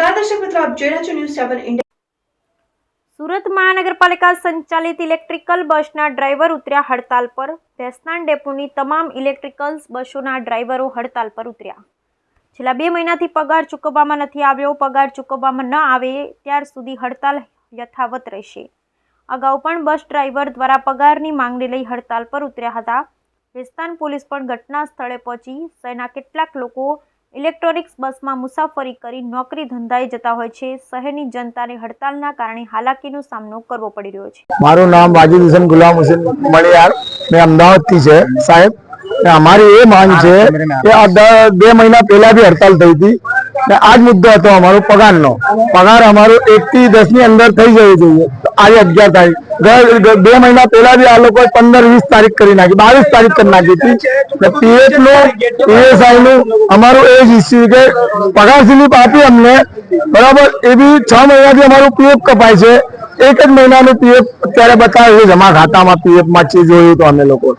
આપ જોઈ રહ્યા છો ન્યૂઝ સેવન ઇન્ડિયા સુરત મહાનગરપાલિકા સંચાલિત ઇલેક્ટ્રિકલ બસના ડ્રાઈવર ઉતર્યા હડતાલ પર. ભેસ્તાન ડેપોની તમામ ઇલેક્ટ્રિકલ બસોના ડ્રાઈવરો હડતાલ પર ઉતર્યા. છેલ્લા બે મહિનાથી પગાર ચૂકવવામાં નથી આવ્યો. પગાર ચૂકવવામાં ન આવે ત્યાર સુધી હડતાલ યથાવત રહેશે. અગાઉ પણ બસ ડ્રાઈવર દ્વારા પગારની માંગને લઈ હડતાલ પર ઉતર્યા હતા. ભેસ્તાન પોલીસ પણ ઘટના સ્થળે પહોંચી. શહેરના કેટલાક લોકો ઇલેક્ટ્રોનિક્સ બસમાં મુસાફરી કરી નોકરી ધંધાએ જતા હોય છે. શહેરની જનતાને હડતાલના કારણે હાલાકીનો સામનો કરવો પડી રહ્યો છે. મારું નામ વાજીદ હુસેન ગુલામ હુસેન મણિયાર. મેં અમદાવાદથી છે, સાહેબ. અમારી એ માંગ છે કે બે મહિના પહેલા બી હડતાલ થઈ હતી. ને આ જ મુદ્દો હતો અમારો, પગારનો. પગાર અમારો એક થી દસની અંદર થઈ જવું જોઈએ. આજે અગિયાર તારીખ. બે મહિના પહેલા બી આ લોકોએ પંદર વીસ તારીખ કરી નાખી, બાવીસ તારીખ કરી નાખી હતી. પીએફનું પીએસઆઈ નું અમારું એ જ ઇસ્યુ કે પગાર સ્લીપ આપી અમને. બરાબર? એ બી છ મહિનાથી અમારું પીએફ કપાય છે. એક જ મહિનાનું પીએફ અત્યારે બતાવે છે, જમા ખાતામાં પીએફમાં છે જોયું તો અમે લોકો.